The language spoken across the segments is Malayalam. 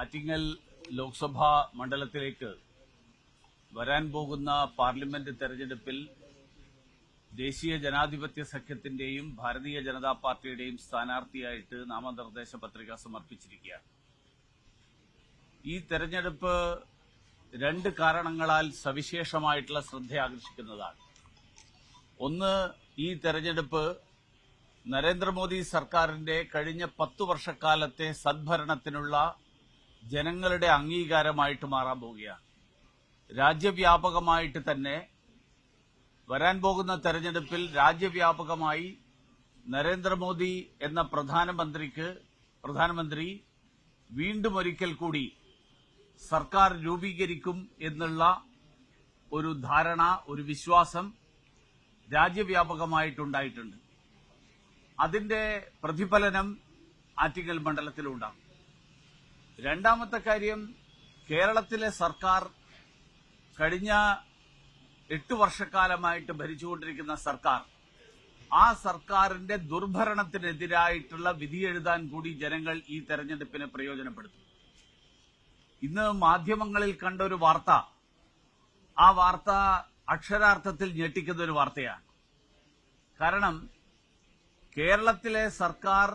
ആറ്റിങ്ങൽ ലോക്സഭാ മണ്ഡലത്തിലേക്ക് വരാൻ പോകുന്ന പാർലമെന്റ് തെരഞ്ഞെടുപ്പിൽ ദേശീയ ജനാധിപത്യ സഖ്യത്തിന്റെയും ഭാരതീയ ജനതാ പാർട്ടിയുടെയും സ്ഥാനാർത്ഥിയായിട്ട് നാമനിർദ്ദേശ പത്രിക സമർപ്പിച്ചിരിക്കുകയാണ്. ഈ തെരഞ്ഞെടുപ്പ് രണ്ട് കാരണങ്ങളാൽ സവിശേഷമായിട്ടുള്ള ശ്രദ്ധ ആകർഷിക്കുന്നതാണ്. ഒന്ന് ഈ തെരഞ്ഞെടുപ്പ് നരേന്ദ്രമോദി സർക്കാരിന്റെ കഴിഞ്ഞ പത്തു വർഷക്കാലത്തെ സദ്ഭരണത്തിനുള്ള ജനങ്ങളുടെ അംഗീകാരമായിട്ട് മാറാൻ പോവുകയാണ്. രാജ്യവ്യാപകമായിട്ട് തന്നെ വരാൻ പോകുന്ന തെരഞ്ഞെടുപ്പിൽ രാജ്യവ്യാപകമായി നരേന്ദ്രമോദി എന്ന പ്രധാനമന്ത്രിക്ക് പ്രധാനമന്ത്രി വീണ്ടും ഒരിക്കൽ കൂടി സർക്കാർ രൂപീകരിക്കും എന്നുള്ള ഒരു ധാരണ ഒരു വിശ്വാസം രാജ്യവ്യാപകമായിട്ടുണ്ടായിട്ടുണ്ട്. അതിന്റെ പ്രതിഫലനം ആറ്റിങ്ങൽ മണ്ഡലത്തിലുണ്ടാകും. രണ്ടാമത്തെ കാര്യം കേരളത്തിലെ സർക്കാർ കഴിഞ്ഞ എട്ട് വർഷക്കാലമായിട്ട് ഭരിച്ചുകൊണ്ടിരിക്കുന്ന സർക്കാർ ആ സർക്കാരിന്റെ ദുർഭരണത്തിനെതിരായിട്ടുള്ള വിധി എഴുതാൻ കൂടി ജനങ്ങൾ ഈ തെരഞ്ഞെടുപ്പിനെ പ്രയോജനപ്പെടുത്തും. ഇന്ന് മാധ്യമങ്ങളിൽ കണ്ട ഒരു വാർത്ത ആ വാർത്ത അക്ഷരാർത്ഥത്തിൽ ഞെട്ടിക്കുന്ന ഒരു വാർത്തയാണ്. കാരണം കേരളത്തിലെ സർക്കാർ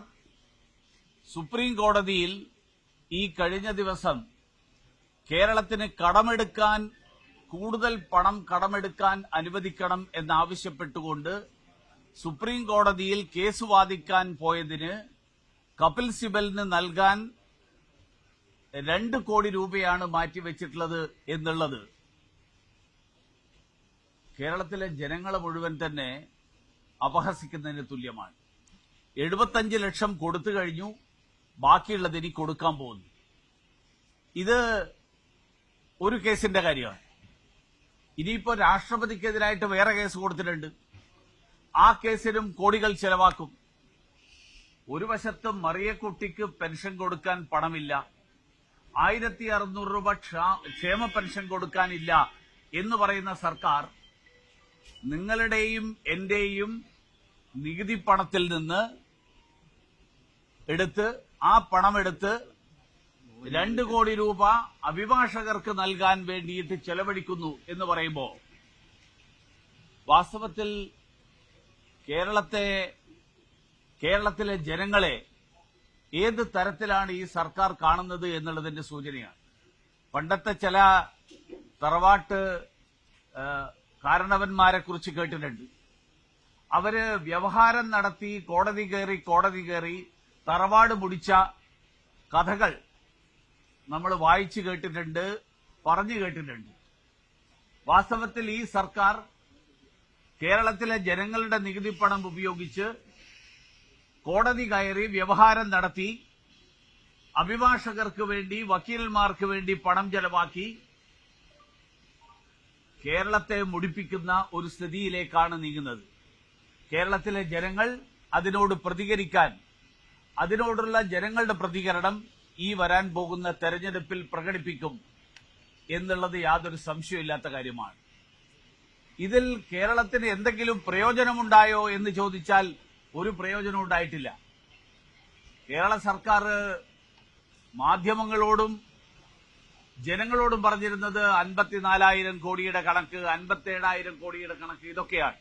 സുപ്രീം കോടതിയിൽ ഈ കഴിഞ്ഞ ദിവസം കേരളത്തിന് കടമെടുക്കാൻ കൂടുതൽ പണം കടമെടുക്കാൻ അനുവദിക്കണം എന്നാവശ്യപ്പെട്ടുകൊണ്ട് സുപ്രീം കോടതിയിൽ കേസ് വാദിക്കാൻ പോയതിന് കപിൽ സിബലിന് നൽകാൻ രണ്ട് കോടി രൂപയാണ് മാറ്റിവെച്ചിട്ടുള്ളത് എന്നുള്ളത് കേരളത്തിലെ ജനങ്ങളെ മുഴുവൻ തന്നെ അപഹസിക്കുന്നതിന് തുല്യമാണ്. എഴുപത്തഞ്ച് ലക്ഷം കൊടുത്തു കഴിഞ്ഞു. ബാക്കിയുള്ളത് ഇനി കൊടുക്കാൻ പോകുന്നു. ഇത് ഒരു കേസിന്റെ കാര്യമാണ്. ഇനിയിപ്പോ രാഷ്ട്രപതിക്കെതിരായിട്ട് വേറെ കേസ് കൊടുത്തിട്ടുണ്ട്. ആ കേസിലും കോടികൾ ചെലവാക്കും. ഒരു വശത്ത് മറിയക്കുട്ടിക്ക് പെൻഷൻ കൊടുക്കാൻ പണമില്ല. ആയിരത്തി അറുന്നൂറ് രൂപ ക്ഷേമ പെൻഷൻ കൊടുക്കാനില്ല എന്ന് പറയുന്ന സർക്കാർ നിങ്ങളുടെയും എന്റെയും നികുതി പണത്തിൽ നിന്ന് എടുത്ത് ആ പണമെടുത്ത് രണ്ട് കോടി രൂപ അഭിഭാഷകർക്ക് നൽകാൻ വേണ്ടിയിട്ട് ചെലവഴിക്കുന്നു എന്ന് പറയുമ്പോൾ വാസ്തവത്തിൽ കേരളത്തെ കേരളത്തിലെ ജനങ്ങളെ ഏത് തരത്തിലാണ് ഈ സർക്കാർ കാണുന്നത് എന്നുള്ളതിന്റെ സൂചനയാണ്. പണ്ടത്തെ ചില തറവാട്ട് കാരണവന്മാരെ കുറിച്ച് കേട്ടിട്ടുണ്ട്. അവർ വ്യവഹാരം നടത്തി കോടതി കയറി കോടതി കയറി തറവാട് മുടിച്ച കഥകൾ നമ്മൾ വായിച്ചു കേട്ടിട്ടുണ്ട് പറഞ്ഞു കേട്ടിട്ടുണ്ട്. വാസ്തവത്തിൽ ഈ സർക്കാർ കേരളത്തിലെ ജനങ്ങളുടെ നികുതി പണം ഉപയോഗിച്ച് കോടതി കയറി വ്യവഹാരം നടത്തി അഭിഭാഷകർക്ക് വേണ്ടി വക്കീലന്മാർക്ക് വേണ്ടി പണം ചെലവാക്കി കേരളത്തെ മുടിപ്പിക്കുന്ന ഒരു സ്ഥിതിയിലേക്കാണ് നീങ്ങുന്നത്. കേരളത്തിലെ ജനങ്ങൾ അതിനോട് പ്രതികരിക്കാൻ അതിനോടുള്ള ജനങ്ങളുടെ പ്രതികരണം ഈ വരാൻ പോകുന്ന തെരഞ്ഞെടുപ്പിൽ പ്രകടിപ്പിക്കും എന്നുള്ളത് യാതൊരു സംശയമില്ലാത്ത കാര്യമാണ്. ഇതിൽ കേരളത്തിന് എന്തെങ്കിലും പ്രയോജനമുണ്ടായോ എന്ന് ചോദിച്ചാൽ ഒരു പ്രയോജനം ഉണ്ടായിട്ടില്ല. കേരള സർക്കാർ മാധ്യമങ്ങളോടും ജനങ്ങളോടും പറഞ്ഞിരുന്നത് അൻപത്തിനാലായിരം കോടിയുടെ കണക്ക് അൻപത്തേഴായിരം കോടിയുടെ കണക്ക് ഇതൊക്കെയാണ്.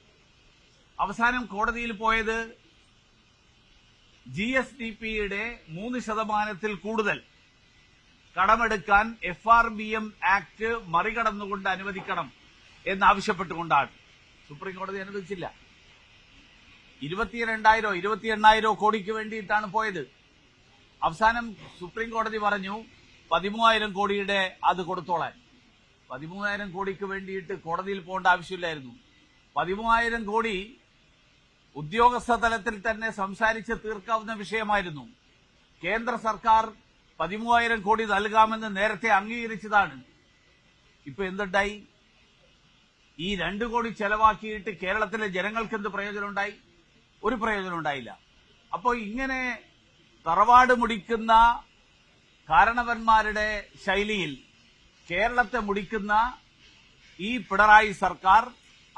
അവസാനം കോടതിയിൽ പോയത് ജി എസ് ഡി പിയുടെ മൂന്ന് ശതമാനത്തിൽ കൂടുതൽ കടമെടുക്കാൻ F R B M act മറികടന്നുകൊണ്ട് അനുവദിക്കണം എന്നാവശ്യപ്പെട്ടുകൊണ്ടാണ്. സുപ്രീം കോടതി അനുവദിച്ചില്ല. ഇരുപത്തിരണ്ടായിരോ ഇരുപത്തി എണ്ണായിരോ കോടിക്ക് വേണ്ടിയിട്ടാണ് പോയത്. അവസാനം സുപ്രീം കോടതി പറഞ്ഞു പതിമൂവായിരം കോടിയുടെ അത് കൊടുത്തോളാൻ. പതിമൂവായിരം കോടിക്ക് വേണ്ടിയിട്ട് കോടതിയിൽ പോകേണ്ട ആവശ്യമില്ലായിരുന്നു. പതിമൂവായിരം കോടി ഉദ്യോഗസ്ഥ തലത്തിൽ തന്നെ സംസാരിച്ച് തീർക്കാവുന്ന വിഷയമായിരുന്നു. കേന്ദ്ര സർക്കാർ പതിമൂവായിരം കോടി നൽകാമെന്ന് നേരത്തെ അംഗീകരിച്ചതാണ്. ഇപ്പൊ എന്തുണ്ടായി? ഈ രണ്ടു കോടി ചെലവാക്കിയിട്ട് കേരളത്തിലെ ജനങ്ങൾക്ക് എന്ത് പ്രയോജനമുണ്ടായി? ഒരു പ്രയോജനം ഉണ്ടായില്ല. അപ്പോൾ ഇങ്ങനെ തറവാട് മുടിക്കുന്ന കാരണവന്മാരുടെ ശൈലിയിൽ കേരളത്തെ മുടിക്കുന്ന ഈ പിണറായി സർക്കാർ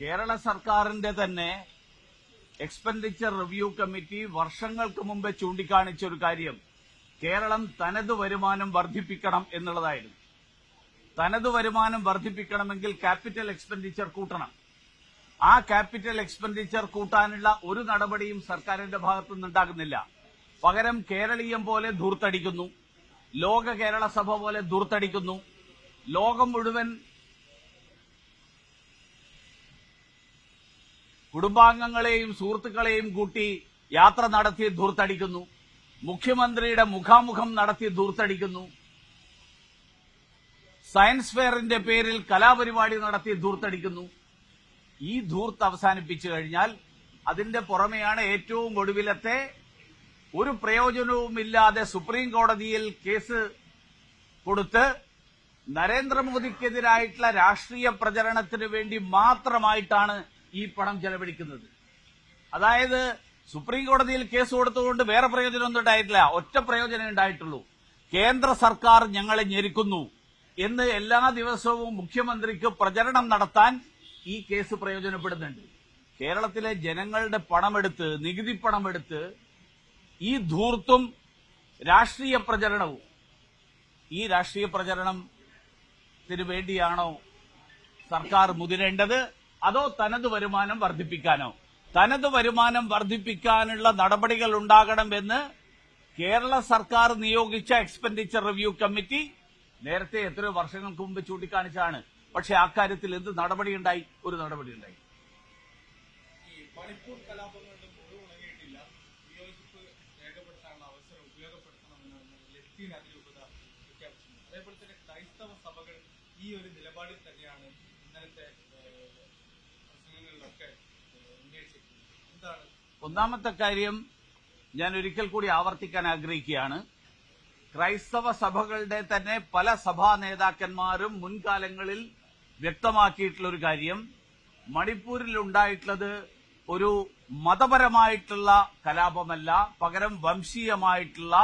കേരള സർക്കാരിന്റെ തന്നെ എക്സ്പെൻഡിച്ചർ റിവ്യൂ കമ്മിറ്റി വർഷങ്ങൾക്ക് മുമ്പ് ചൂണ്ടിക്കാണിച്ച ഒരു കാര്യം. കേരളം തനത് വരുമാനം വർദ്ധിപ്പിക്കണം എന്നുള്ളതായിരുന്നു. തനത് വരുമാനം വർദ്ധിപ്പിക്കണമെങ്കിൽ ക്യാപിറ്റൽ എക്സ്പെൻഡിച്ചർ കൂട്ടണം. ആ ക്യാപിറ്റൽ എക്സ്പെൻഡിച്ചർ കൂട്ടാനുള്ള ഒരു നടപടിയും സർക്കാരിന്റെ ഭാഗത്തു നിന്നുണ്ടാകുന്നില്ല പകരം കേരളീയം പോലെ ധൂർത്തടിക്കുന്നു. ലോക കേരള സഭ പോലെ ധൂർത്തടിക്കുന്നു. ലോകം മുഴുവൻ കുടുംബാംഗങ്ങളെയും സുഹൃത്തുക്കളെയും കൂട്ടി യാത്ര നടത്തി ധൂർത്തടിക്കുന്നു. മുഖ്യമന്ത്രിയുടെ മുഖാമുഖം നടത്തി ധൂർത്തടിക്കുന്നു. സയൻസ് ഫെയറിന്റെ പേരിൽ കലാപരിപാടി നടത്തി ധൂർത്തടിക്കുന്നു. ഈ ധൂർത്ത് അവസാനിപ്പിച്ചു കഴിഞ്ഞാൽ അതിന്റെ പുറമെയാണ് ഏറ്റവും ഒടുവിലത്തെ ഒരു പ്രയോജനവുമില്ലാതെ സുപ്രീം കോടതിയിൽ കേസ് കൊടുത്ത് നരേന്ദ്രമോദിക്കെതിരായിട്ടുള്ള രാഷ്ട്രീയ പ്രചരണത്തിന് വേണ്ടി മാത്രമായിട്ടാണ് ഈ പണം ചെലവഴിക്കുന്നത്. അതായത് സുപ്രീം കോടതിയിൽ കേസ് കൊടുത്തുകൊണ്ട് വേറെ പ്രയോജനമൊന്നും ഉണ്ടായിട്ടില്ല. ഒറ്റ പ്രയോജനം ഉണ്ടായിട്ടുള്ളൂ. കേന്ദ്ര സർക്കാർ ഞങ്ങളെ ഞെരുക്കുന്നു എന്ന് എല്ലാ ദിവസവും മുഖ്യമന്ത്രിക്ക് പ്രചരണം നടത്താൻ ഈ കേസ് പ്രയോജനപ്പെടുന്നുണ്ട്. കേരളത്തിലെ ജനങ്ങളുടെ പണമെടുത്ത് നികുതി പണമെടുത്ത് ഈ ധൂർത്തും രാഷ്ട്രീയ പ്രചരണവും. ഈ രാഷ്ട്രീയ പ്രചരണത്തിന് വേണ്ടിയാണോ സർക്കാർ മുതിരേണ്ടത്? അതോ തനത് വരുമാനം വർദ്ധിപ്പിക്കാനോ? തനത് വരുമാനം വർദ്ധിപ്പിക്കാനുള്ള നടപടികൾ ഉണ്ടാകണമെന്ന് കേരള സർക്കാർ നിയോഗിച്ച എക്സ്പെൻഡിച്ചർ റിവ്യൂ കമ്മിറ്റി നേരത്തെ എത്രയോ വർഷങ്ങൾക്ക് മുമ്പ് ചൂണ്ടിക്കാണിച്ചാണ് പക്ഷെ അക്കാര്യത്തിൽ എന്ത് നടപടിയുണ്ടായി? ഒരു വിയോജിപ്പ് രേഖപ്പെടുത്താനുള്ള അവസരം തന്നെ സഭകൾ ഈ ഒരു നിലപാടിൽ തന്നെയാണ് ഒന്നാമത്തെ കാര്യം ഞാൻ ഒരിക്കൽ കൂടി ആവർത്തിക്കാൻ ആഗ്രഹിക്കുകയാണ്. ക്രൈസ്തവ സഭകളുടെ തന്നെ പല സഭാ നേതാക്കന്മാരും മുൻകാലങ്ങളിൽ വ്യക്തമാക്കിയിട്ടുള്ള ഒരു കാര്യം മണിപ്പൂരിൽ ഉണ്ടായിട്ടുള്ളത് ഒരു മതപരമായിട്ടുള്ള കലാപമല്ല പകരം വംശീയമായിട്ടുള്ള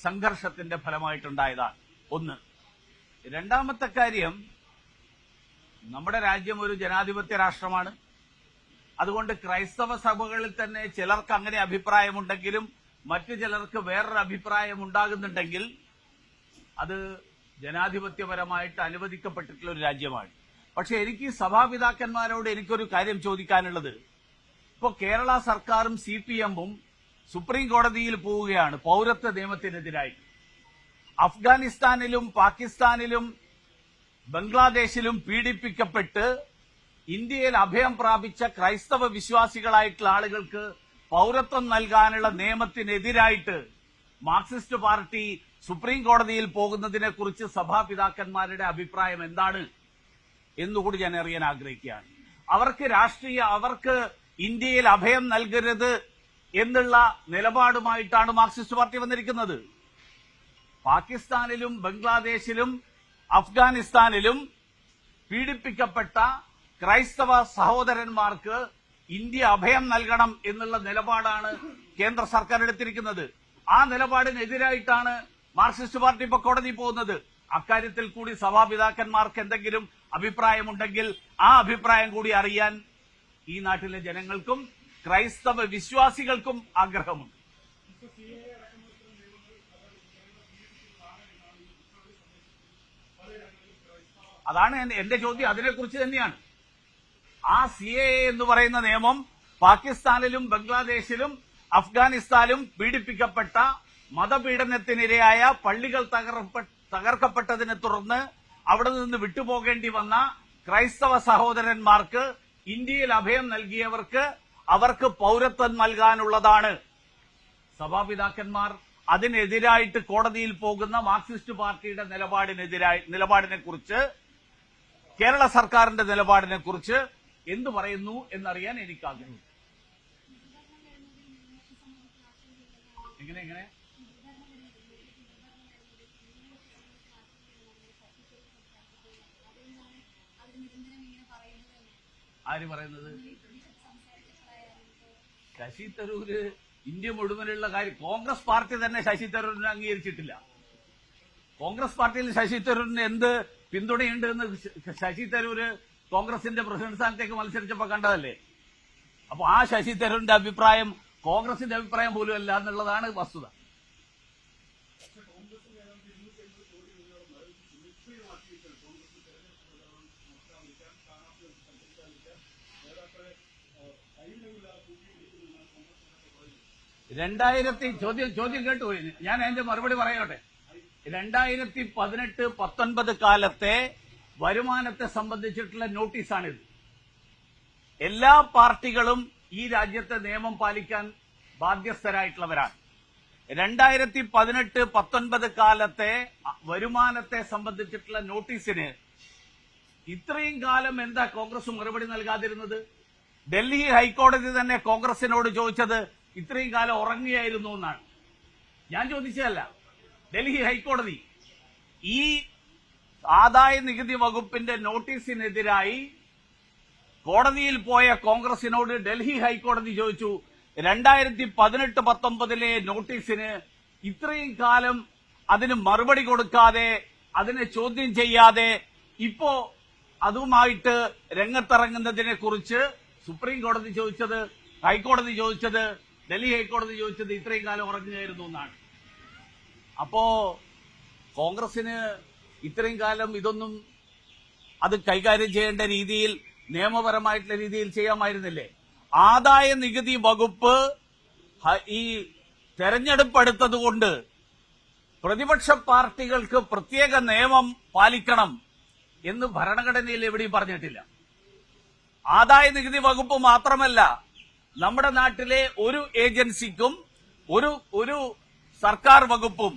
സംഘർഷത്തിന്റെ ഫലമായിട്ടുണ്ടായതാണ്. ഒന്ന്. രണ്ടാമത്തെ കാര്യം നമ്മുടെ രാജ്യം ഒരു ജനാധിപത്യ രാഷ്ട്രമാണ്. അതുകൊണ്ട് ക്രൈസ്തവ സഭകളിൽ തന്നെ ചിലർക്ക് അങ്ങനെ അഭിപ്രായമുണ്ടെങ്കിലും മറ്റു ചിലർക്ക് വേറൊരു അഭിപ്രായം ഉണ്ടാകുന്നുണ്ടെങ്കിൽ അത് ജനാധിപത്യപരമായിട്ട് അനുവദിക്കപ്പെട്ടിട്ടുള്ള ഒരു രാജ്യമാണ്. പക്ഷെ എനിക്ക് സഭാപിതാക്കന്മാരോട് എനിക്കൊരു കാര്യം ചോദിക്കാനുള്ളത്. ഇപ്പോൾ കേരള സർക്കാരും സി പി എമ്മും സുപ്രീം കോടതിയിൽ പോവുകയാണ് പൌരത്വ നിയമത്തിനെതിരായി. അഫ്ഗാനിസ്ഥാനിലും പാകിസ്ഥാനിലും ബംഗ്ലാദേശിലും പീഡിപ്പിക്കപ്പെട്ട് ഇന്ത്യയിൽ അഭയം പ്രാപിച്ച ക്രൈസ്തവ വിശ്വാസികളായിട്ടുള്ള ആളുകൾക്ക് പൌരത്വം നൽകാനുള്ള നിയമത്തിനെതിരായിട്ട് മാർക്സിസ്റ്റ് പാർട്ടി സുപ്രീം കോടതിയിൽ പോകുന്നതിനെ കുറിച്ച് സഭാപിതാക്കന്മാരുടെ അഭിപ്രായം എന്താണ് എന്നുകൂടി ഞാൻ അറിയാൻ ആഗ്രഹിക്കുകയാണ്. അവർക്ക് രാഷ്ട്രീയ അവർക്ക് ഇന്ത്യയിൽ അഭയം നൽകരുത് എന്നുള്ള നിലപാടുമായിട്ടാണ് മാർക്സിസ്റ്റ് പാർട്ടി വന്നിരിക്കുന്നത്. പാകിസ്ഥാനിലും ബംഗ്ലാദേശിലും അഫ്ഗാനിസ്ഥാനിലും പീഡിപ്പിക്കപ്പെട്ട ക്രൈസ്തവ സഹോദരന്മാർക്ക് ഇന്ത്യ അഭയം നൽകണം എന്നുള്ള നിലപാടാണ് കേന്ദ്ര സർക്കാർ എടുത്തിരിക്കുന്നത്. ആ നിലപാടിനെതിരായിട്ടാണ് മാർക്സിസ്റ്റ് പാർട്ടി ഇപ്പൊ കോടതി പോകുന്നത്. അക്കാര്യത്തിൽ കൂടി സഭാപിതാക്കന്മാർക്ക് എന്തെങ്കിലും അഭിപ്രായമുണ്ടെങ്കിൽ ആ അഭിപ്രായം കൂടി അറിയാൻ ഈ നാട്ടിലെ ജനങ്ങൾക്കും ക്രൈസ്തവ വിശ്വാസികൾക്കും ആഗ്രഹമുണ്ട്. അതാണ് എന്റെ- ചോദ്യം. അതിനെക്കുറിച്ച് തന്നെയാണ്. ആ സി എ എന്ന് പറയുന്ന നിയമം പാകിസ്ഥാനിലും ബംഗ്ലാദേശിലും അഫ്ഗാനിസ്ഥാനിലും പീഡിപ്പിക്കപ്പെട്ട മതപീഡനത്തിനിരയായ പള്ളികൾ തകർക്കപ്പെട്ടതിനെ തുടർന്ന് അവിടെ നിന്ന് വിട്ടുപോകേണ്ടി വന്ന ക്രൈസ്തവ സഹോദരന്മാർക്ക് ഇന്ത്യയിൽ അഭയം നൽകിയവർക്ക് അവർക്ക് പൌരത്വം നൽകാനുള്ളതാണ്. സഭാപിതാക്കന്മാർ അതിനെതിരായിട്ട് കോടതിയിൽ പോകുന്ന മാർക്സിസ്റ്റ് പാർട്ടിയുടെ നിലപാടിനെതിരായി നിലപാടിനെ കുറിച്ച് കേരള സർക്കാരിന്റെ നിലപാടിനെ കുറിച്ച് എന്തു പറയുന്നു എന്നറിയാൻ എനിക്ക് ആഗ്രഹം എങ്ങനെ എങ്ങനെ? ആര് പറയുന്നത്? ശശി തരൂര് ഇന്ത്യ മുഴുവനുള്ള കാര്യം കോൺഗ്രസ് പാർട്ടി തന്നെ ശശി തരൂരിനെ അംഗീകരിച്ചിട്ടില്ല. കോൺഗ്രസ് പാർട്ടിയിൽ ശശി തരൂരിന് എന്ത് പിന്തുണയുണ്ട് എന്ന് ശശി തരൂര് കോൺഗ്രസിന്റെ പ്രസിഡന്റ് സ്ഥാനത്തേക്ക് മത്സരിച്ചപ്പോ കണ്ടതല്ലേ? അപ്പൊ ആ ശശി തരൂരിന്റെ അഭിപ്രായം കോൺഗ്രസിന്റെ അഭിപ്രായം പോലും അല്ല എന്നുള്ളതാണ് വസ്തുത. രണ്ടായിരത്തി ചോദ്യം ചോദ്യം കേട്ടു. ഞാൻ അതിന്റെ മറുപടി പറയട്ടെ. രണ്ടായിരത്തി പതിനെട്ട് പത്തൊൻപത് കാലത്തെ വരുമാനത്തെ സംബന്ധിച്ചിട്ടുള്ള നോട്ടീസാണിത്. എല്ലാ പാർട്ടികളും ഈ രാജ്യത്തെ നിയമം പാലിക്കാൻ ബാധ്യസ്ഥരായിട്ടുള്ളവരാണ്. രണ്ടായിരത്തി പതിനെട്ട് പത്തൊൻപത് കാലത്തെ വരുമാനത്തെ സംബന്ധിച്ചിട്ടുള്ള നോട്ടീസിന് ഇത്രയും കാലം എന്താ കോൺഗ്രസ് മറുപടി നൽകാതിരുന്നത്? ഡൽഹി ഹൈക്കോടതി തന്നെ കോൺഗ്രസിനോട് ചോദിച്ചത് ഇത്രയും കാലം ഉറങ്ങുകയായിരുന്നു എന്നാണ്. ഞാൻ ചോദിച്ചതല്ല. ഡൽഹി ഹൈക്കോടതി ഈ ആദായ നികുതി വകുപ്പിന്റെ നോട്ടീസിനെതിരായി കോടതിയിൽ പോയ കോൺഗ്രസിനോട് ഡൽഹി ഹൈക്കോടതി ചോദിച്ചു രണ്ടായിരത്തി പതിനെട്ട് പത്തൊമ്പതിലെ നോട്ടീസിന് ഇത്രയും കാലം അതിന് മറുപടി കൊടുക്കാതെ അതിനെ ചോദ്യം ചെയ്യാതെ ഇപ്പോ അതുമായിട്ട് രംഗത്തിറങ്ങുന്നതിനെ കുറിച്ച് സുപ്രീം കോടതി ചോദിച്ചത് ഹൈക്കോടതി ചോദിച്ചത് ഡൽഹി ഹൈക്കോടതി ചോദിച്ചത് ഇത്രയും കാലം ഉറങ്ങുകയായിരുന്നു എന്നാണ്. അപ്പോ കോൺഗ്രസിന് ഇത്രയും കാലം ഇതൊന്നും അത് കൈകാര്യം ചെയ്യേണ്ട രീതിയിൽ നിയമപരമായിട്ടുള്ള രീതിയിൽ ചെയ്യാമായിരുന്നില്ലേ? ആദായ നികുതി വകുപ്പ് ഈ തെരഞ്ഞെടുപ്പ് എടുത്തതുകൊണ്ട് പ്രതിപക്ഷ പാർട്ടികൾക്ക് പ്രത്യേക നിയമം പാലിക്കണം എന്ന് ഭരണഘടനയിൽ എവിടെയും പറഞ്ഞിട്ടില്ല. ആദായ നികുതി വകുപ്പ് മാത്രമല്ല നമ്മുടെ നാട്ടിലെ ഒരു ഏജൻസിക്കും ഒരു ഒരു സർക്കാർ വകുപ്പും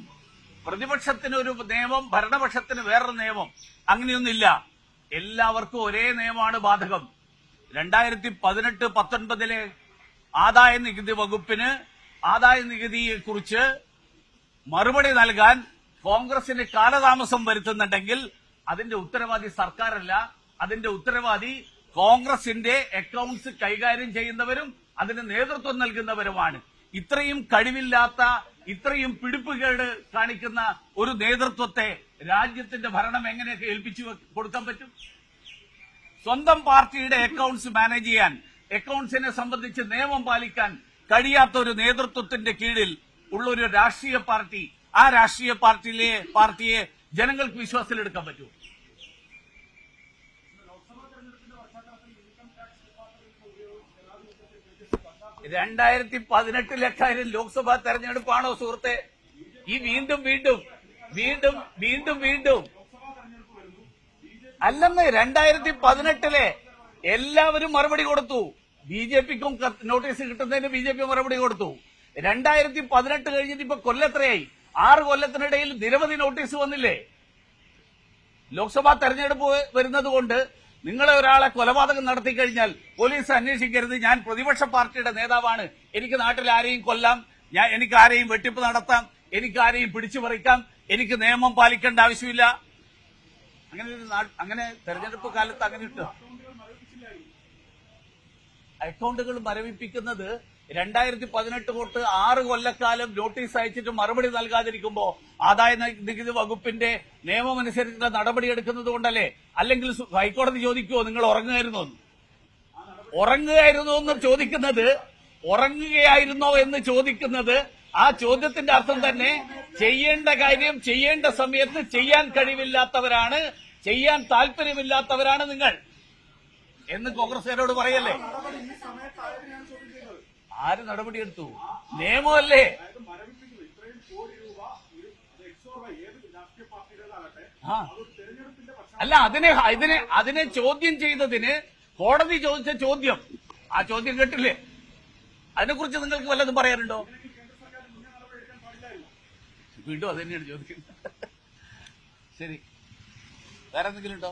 പ്രതിപക്ഷത്തിന് ഒരു നിയമം ഭരണപക്ഷത്തിന് വേറൊരു നിയമം അങ്ങനെയൊന്നുമില്ല. എല്ലാവർക്കും ഒരേ നിയമമാണ് ബാധകം. രണ്ടായിരത്തി പതിനെട്ട് പത്തൊൻപതിലെ ആദായ നികുതി വകുപ്പിന് ആദായ നികുതിയെ കുറിച്ച് മറുപടി നൽകാൻ കോൺഗ്രസിന് കാലതാമസം വരുത്തുന്നുണ്ടെങ്കിൽ അതിന്റെ ഉത്തരവാദി സർക്കാരല്ല. അതിന്റെ ഉത്തരവാദി കോൺഗ്രസിന്റെ അക്കൌണ്ട്സ് കൈകാര്യം ചെയ്യുന്നവരും അതിന് നേതൃത്വം നൽകുന്നവരുമാണ്. ഇത്രയും കഴിവില്ലാത്ത ഇത്രയും പിടിപ്പുകേട് കാണിക്കുന്ന ഒരു നേതൃത്വത്തെ രാജ്യത്തിന്റെ ഭരണം എങ്ങനെ ഏൽപ്പിച്ചു കൊടുക്കാൻ പറ്റും? സ്വന്തം പാർട്ടിയുടെ അക്കൌണ്ട്സ് മാനേജ് ചെയ്യാൻ അക്കൌണ്ട്സിനെ സംബന്ധിച്ച് നിയമം പാലിക്കാൻ കഴിയാത്ത ഒരു നേതൃത്വത്തിന്റെ കീഴിൽ ഉള്ള ഒരു രാഷ്ട്രീയ പാർട്ടി ആ രാഷ്ട്രീയ പാർട്ടിയിലെ പാർട്ടിയെ ജനങ്ങൾക്ക് വിശ്വാസത്തിലെടുക്കാൻ പറ്റൂ രണ്ടായിരത്തി പതിനെട്ടിലെക്കാരും ലോക്സഭാ തെരഞ്ഞെടുപ്പാണോ സുഹൃത്തെ? ഈ വീണ്ടും വീണ്ടും വീണ്ടും വീണ്ടും വീണ്ടും. അല്ലെന്ന് രണ്ടായിരത്തി പതിനെട്ടിലെ എല്ലാവരും മറുപടി കൊടുത്തു. ബി ജെ പിക്കും നോട്ടീസ് കിട്ടുന്നതിന് ബി ജെ പി മറുപടി കൊടുത്തു. രണ്ടായിരത്തി പതിനെട്ട് കഴിഞ്ഞിട്ട് ഇപ്പൊ കൊല്ലത്രയായി? ആറ് കൊല്ലത്തിനിടയിൽ നിരവധി നോട്ടീസ് വന്നില്ലേ? ലോക്സഭാ തെരഞ്ഞെടുപ്പ് വരുന്നത് കൊണ്ട് നിങ്ങളെ ഒരാളെ കൊലപാതകം നടത്തി കഴിഞ്ഞാൽ പോലീസ് അന്വേഷിക്കരുത്. ഞാൻ പ്രതിപക്ഷ പാർട്ടിയുടെ നേതാവാണ്. എനിക്ക് നാട്ടിൽ ആരെയും കൊല്ലാം. ഞാൻ എനിക്ക് ആരെയും വെട്ടിപ്പ് നടത്താം. എനിക്ക് ആരെയും പിടിച്ചു പറിക്കാം. എനിക്ക് നിയമം പാലിക്കേണ്ട ആവശ്യമില്ല. അങ്ങനെ അങ്ങനെ തെരഞ്ഞെടുപ്പ് കാലത്ത് അങ്ങനെ ഇട്ടു. അക്കൗണ്ടുകൾ മരവിപ്പിക്കുന്നത് രണ്ടായിരത്തി പതിനെട്ട് തൊട്ട് ആറ് കൊല്ലക്കാലം നോട്ടീസ് അയച്ചിട്ട് മറുപടി നൽകാതിരിക്കുമ്പോൾ ആദായ നികുതി വകുപ്പിന്റെ നിയമമനുസരിച്ചുള്ള നടപടി എടുക്കുന്നത് കൊണ്ടല്ലേ? അല്ലെങ്കിൽ ഹൈക്കോടതി ചോദിക്കുമോ നിങ്ങൾ ഉറങ്ങുകയായിരുന്നോ എന്ന്? ഉറങ്ങുകയായിരുന്നോ എന്ന് ചോദിക്കുന്നത് ഉറങ്ങുകയായിരുന്നോ എന്ന് ചോദിക്കുന്നത് ആ ചോദ്യത്തിന്റെ അർത്ഥം തന്നെ ചെയ്യേണ്ട കാര്യം ചെയ്യേണ്ട സമയത്ത് ചെയ്യാൻ കഴിവില്ലാത്തവരാണ് ചെയ്യാൻ താല്പര്യമില്ലാത്തവരാണ് നിങ്ങൾ. എന്ന് കോൺഗ്രസുകാരോട് പറയല്ലേ? ആര് നടപടിയെടുത്തു? നിയമമല്ലേ? അല്ല അതിനെ അതിനെ അതിനെ ചോദ്യം ചെയ്തതിന് കോടതി ചോദിച്ച ചോദ്യം. ആ ചോദ്യം കേട്ടില്ലേ? അതിനെക്കുറിച്ച് നിങ്ങൾക്ക് വല്ലതും പറയാറുണ്ടോ വീണ്ടും അത് തന്നെയാണ് ചോദിക്കുന്നത്. ശരി. വേറെ എന്തെങ്കിലും ഉണ്ടോ?